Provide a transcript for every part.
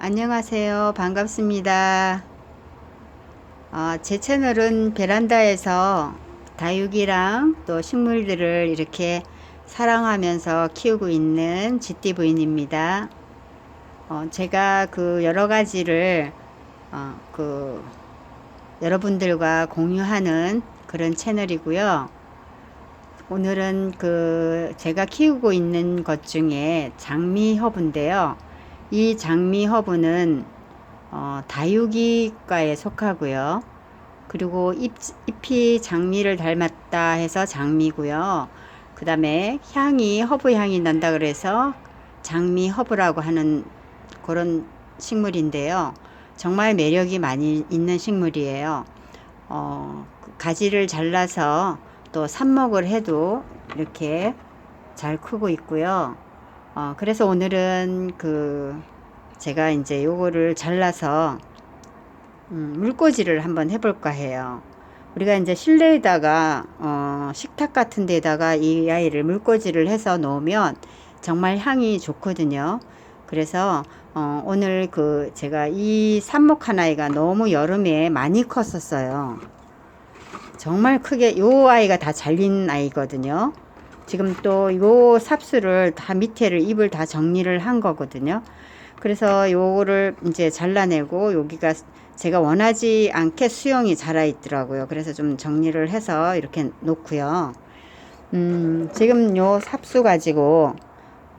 안녕하세요. 반갑습니다. 어, 제 채널은 베란다에서 다육이랑 또 식물들을 이렇게 사랑하면서 키우고 있는 GT 부인입니다. 어, 제가 그 여러 가지를 어, 그 여러분들과 공유하는 그런 채널이고요. 오늘은 그 제가 키우고 있는 것 중에 장미 허브인데요. 이 장미 허브는 어, 다육이과에 속하고요. 그리고 잎, 잎이 장미를 닮았다 해서 장미고요. 그 다음에 향이 허브 향이 난다 그래서 장미 허브라고 하는 그런 식물인데요. 정말 매력이 많이 있는 식물이에요. 어, 그 가지를 잘라서 또 삽목을 해도 이렇게 잘 크고 있고요. 어, 그래서 오늘은 그 제가 이제 요거를 잘라서 음, 물꽂이를 한번 해볼까 해요. 우리가 이제 실내에다가 어, 식탁 같은 데다가 이 아이를 물꽂이를 해서 놓으면 정말 향이 좋거든요. 그래서 어, 오늘 그 제가 이 삽목 하나이가 너무 여름에 많이 컸었어요. 정말 크게 요 아이가 다 잘린 아이거든요. 지금 또 요 삽수를 다 밑에를 잎을 다 정리를 한 거거든요. 그래서 요거를 이제 잘라내고 여기가 제가 원하지 않게 수영이 자라 있더라고요. 그래서 좀 정리를 해서 이렇게 놓고요. 음, 지금 요 삽수 가지고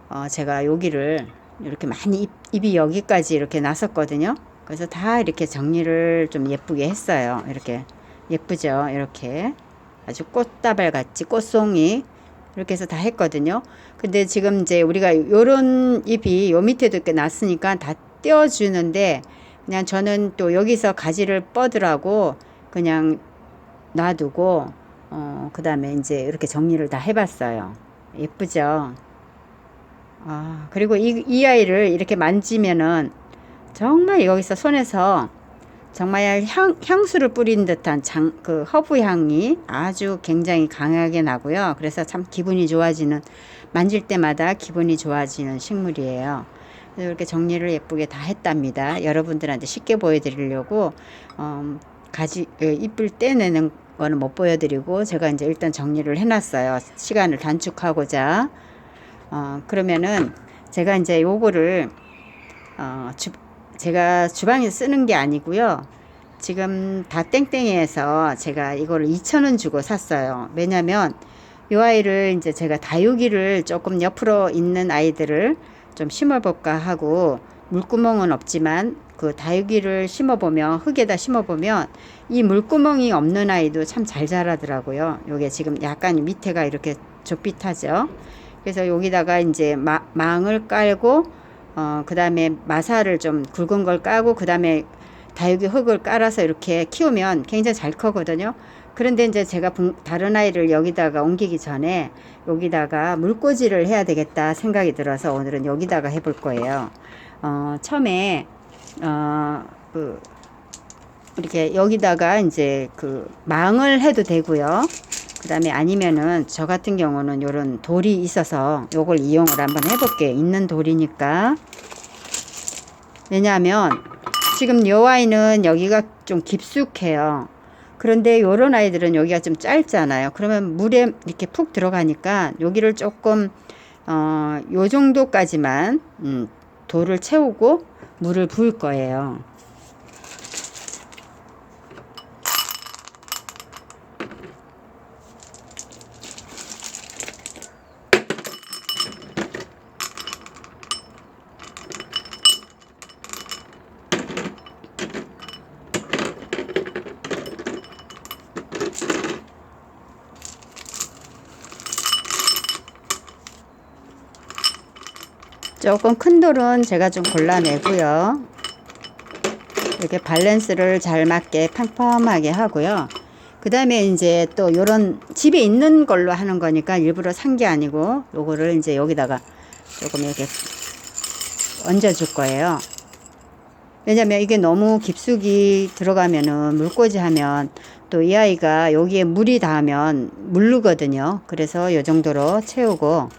어, 제가 여기를 이렇게 많이 잎, 잎이 여기까지 이렇게 났었거든요. 그래서 다 이렇게 정리를 좀 예쁘게 했어요. 이렇게 예쁘죠? 이렇게 아주 꽃다발 같이 꽃송이 이렇게 해서 다 했거든요. 근데 지금 이제 우리가 요런 잎이 요 밑에도 이렇게 났으니까 다 떼어주는데 그냥 저는 또 여기서 가지를 뻗으라고 그냥 놔두고 어, 그 다음에 이제 이렇게 정리를 다 해봤어요. 예쁘죠? 아, 그리고 이, 이 아이를 이렇게 만지면은 정말 여기서 손에서 정말 향, 향수를 뿌린 듯한 장, 그 허브 향이 아주 굉장히 강하게 나고요. 그래서 참 기분이 좋아지는, 만질 때마다 기분이 좋아지는 식물이에요. 그래서 이렇게 정리를 예쁘게 다 했답니다. 여러분들한테 쉽게 보여드리려고, 어, 가지, 그 잎을 떼내는 거는 못 보여드리고, 제가 이제 일단 정리를 해놨어요. 시간을 단축하고자. 어, 그러면은 제가 이제 요거를, 어, 주, 제가 주방에서 쓰는 게 아니고요. 지금 다 땡땡이에서 제가 이거를 2,000원 주고 샀어요. 왜냐면 이 아이를 이제 제가 다육이를 조금 옆으로 있는 아이들을 좀 심어볼까 하고 물구멍은 없지만 그 다육이를 심어보면 흙에다 심어보면 이 물구멍이 없는 아이도 참 잘 자라더라고요. 요게 지금 약간 밑에가 이렇게 좁빗하죠. 그래서 여기다가 이제 마, 망을 깔고 어, 그 다음에 마사를 좀 굵은 걸 까고, 그 다음에 다육이 흙을 깔아서 이렇게 키우면 굉장히 잘 크거든요. 그런데 이제 제가 다른 아이를 여기다가 옮기기 전에 여기다가 물꽂이를 해야 되겠다 생각이 들어서 오늘은 여기다가 해볼 거예요. 어, 처음에, 어, 그, 이렇게 여기다가 이제 그 망을 해도 되고요. 그 다음에 아니면은 저 같은 경우는 요런 돌이 있어서 요걸 이용을 한번 해볼게요. 있는 돌이니까. 왜냐하면 지금 요 아이는 여기가 좀 깊숙해요. 그런데 요런 아이들은 여기가 좀 짧잖아요. 그러면 물에 이렇게 푹 들어가니까 여기를 조금 어, 요 정도까지만 음, 돌을 채우고 물을 부을 거예요. 조금 큰 돌은 제가 좀 골라내고요. 이렇게 밸런스를 잘 맞게 팡팡하게 하고요. 그 다음에 이제 또 요런 집에 있는 걸로 하는 거니까 일부러 산 게 아니고 요거를 이제 여기다가 조금 이렇게 얹어 줄 거예요. 왜냐면 이게 너무 깊숙이 들어가면은 물꽂이 하면 또 이 아이가 여기에 물이 닿으면 물르거든요. 그래서 요 정도로 채우고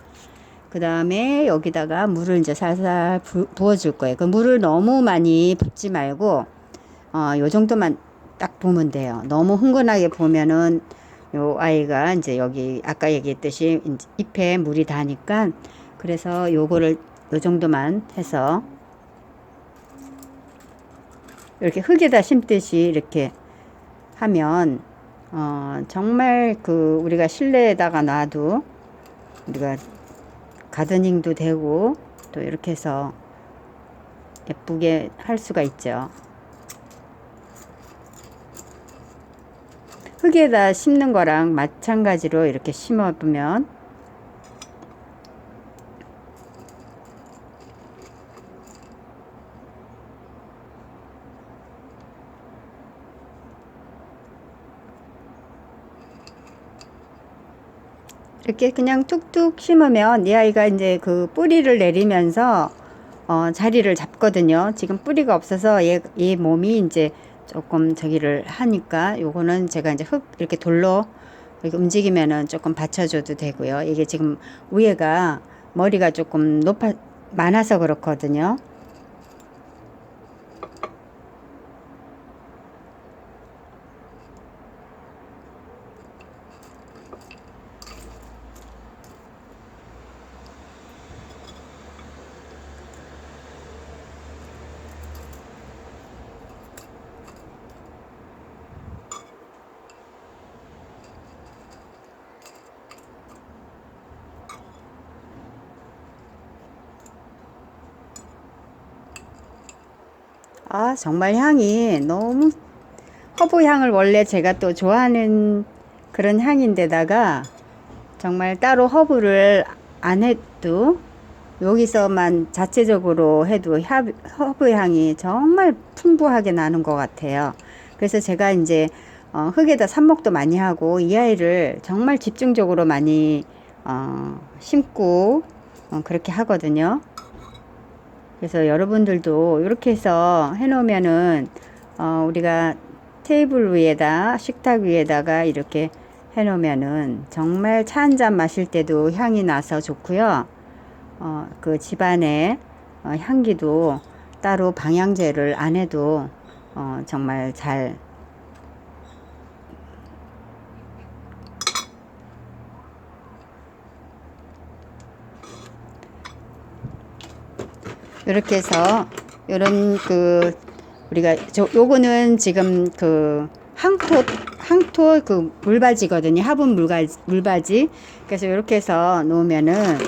그 다음에 여기다가 물을 이제 살살 부, 부어줄 거예요. 그 물을 너무 많이 붓지 말고, 어, 요 정도만 딱 부으면 돼요. 너무 흥건하게 부으면은 요 아이가 이제 여기 아까 얘기했듯이 잎에 물이 닿으니까 그래서 요거를 요 정도만 해서 이렇게 흙에다 심듯이 이렇게 하면 어, 정말 그 우리가 실내에다가 놔도 우리가 가드닝도 되고 또 이렇게 해서 예쁘게 할 수가 있죠. 흙에다 심는 거랑 마찬가지로 이렇게 심어 보면 이렇게 그냥 툭툭 심으면 이 아이가 이제 그 뿌리를 내리면서 어, 자리를 잡거든요. 지금 뿌리가 없어서 얘, 얘 몸이 이제 조금 저기를 하니까 요거는 제가 이제 흙 이렇게 돌로 이렇게 움직이면은 조금 받쳐줘도 되고요. 이게 지금 위에가 머리가 조금 높아 많아서 그렇거든요. 아, 정말 향이 너무 허브 향을 원래 제가 또 좋아하는 그런 향인데다가 정말 따로 허브를 안 해도 여기서만 자체적으로 해도 향- 허브 향이 정말 풍부하게 나는 것 같아요. 그래서 제가 이제 어, 흙에다 삽목도 많이 하고 이 아이를 정말 집중적으로 많이 어, 심고 어, 그렇게 하거든요. 그래서 여러분들도 이렇게 해서 해놓으면은 어, 우리가 테이블 위에다 식탁 위에다가 이렇게 해놓으면은 정말 차 한 잔 마실 때도 향이 나서 좋고요. 어, 그 집안의 어, 향기도 따로 방향제를 안 해도 어, 정말 잘 이렇게 해서 요런 그 우리가 저 요거는 지금 그 항토 항토 그 물바지거든요. 화분 물가 물바지. 그래서 이렇게 해서 놓으면은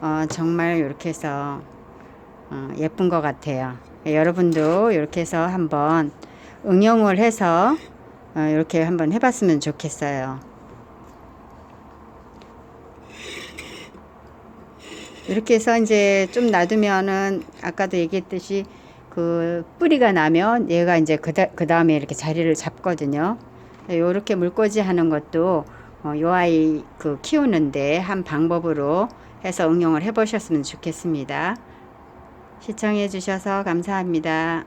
어 정말 이렇게 해서 어 예쁜 것 같아요. 여러분도 이렇게 해서 한번 응용을 해서 어 이렇게 한번 해봤으면 좋겠어요. 이렇게 해서 이제 좀 놔두면은 아까도 얘기했듯이 그 뿌리가 나면 얘가 이제 그, 다, 그 다음에 이렇게 자리를 잡거든요. 요렇게 물꽂이 하는 것도 어, 요 아이 그 키우는데 한 방법으로 해서 응용을 해 보셨으면 좋겠습니다. 시청해 주셔서 감사합니다.